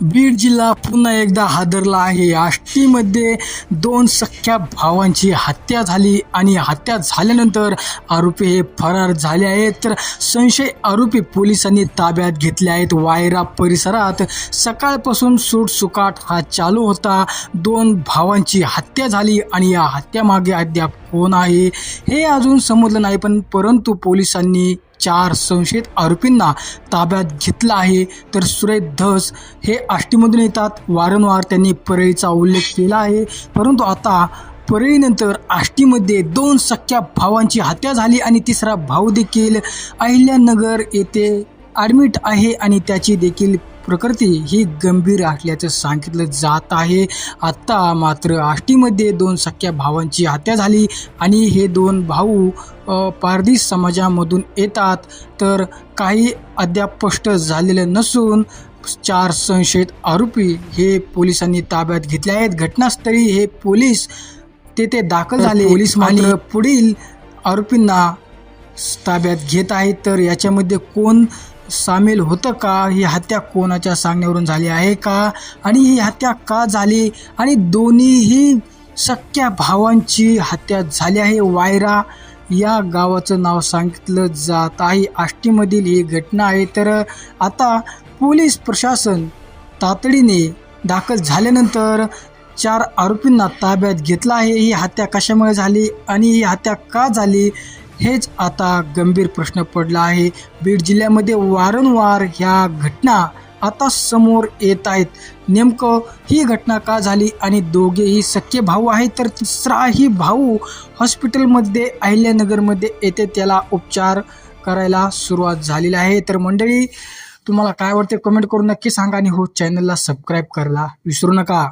बीड जिल्हा पुन्हा एकदा हादरला आहे. आष्टीमध्ये दोन सख्या भावांची हत्या झाली आणि हत्या झाल्यानंतर आरोपी हे फरार झाले आहेत. तर संशय आरोपी पोलिसांनी ताब्यात घेतले आहेत. वायरा परिसरात सकाळपासून सुटसुकाट हा चालू होता. दोन भावांची हत्या झाली आणि या हत्यामागे अद्याप कोण आहे हे अजून समजलं नाही पण परंतु पोलिसांनी चार संशयित आरोपींना ताब्यात घेतलं आहे. तर सुरेश धस हे आष्टीमधून येतात. वारंवार त्यांनी परळीचा उल्लेख केला आहे. परंतु आता परळीनंतर आष्टीमध्ये दोन सख्या भावांची हत्या झाली आणि तिसरा भाऊ देखील अहिल्यानगर येथे ॲडमिट आहे आणि त्याची देखील प्रकृती ही गंभीर असल्याचं सांगितलं जात आहे. आत्ता मात्र आष्टीमध्ये दोन सख्या भावांची हत्या झाली आणि हे दोन भाऊ पारधी समाजामधून येतात. तर काही अद्याप स्पष्ट झालेलं नसून चार संशयित आरोपी हे पोलिसांनी ताब्यात घेतले आहेत. घटनास्थळी हे पोलीस तेथे दाखल झाले पोलीस मात्र पुढील आरोपींना ताब्यात घेत आहेत. तर याच्यामध्ये कोण सामील होतं का? ही हत्या कोणाच्या सांगण्यावरून झाली आहे का? आणि ही हत्या का झाली? आणि दोन्हीही सख्या भावांची हत्या झाली आहे. वायरा या गावाचं नाव सांगितलं जात आहे. आष्टीमधील ही घटना आहे. तर आता पोलीस प्रशासन तातडीने दाखल झाल्यानंतर चार आरोपींना ताब्यात घेतला आहे. ही हत्या कशामुळे झाली? आणि ही हत्या का झाली? हेच आता गंभीर प्रश्न पडला आहे. बीड जिल्ह्यामध्ये वारंवार ह्या घटना आता समोर येत आहेत. नेमकं ही घटना का झाली आणि दोघेही सख्खे भाऊ आहेत तर तिसराही भाऊ हॉस्पिटलमध्ये अहिल्यानगरमध्ये येथे त्याला उपचार करायला सुरुवात झालेली आहे. तर मंडळी तुम्हाला काय वाटते कमेंट करून नक्की सांगा आणि हो चॅनलला सबस्क्राईब करायला विसरू नका.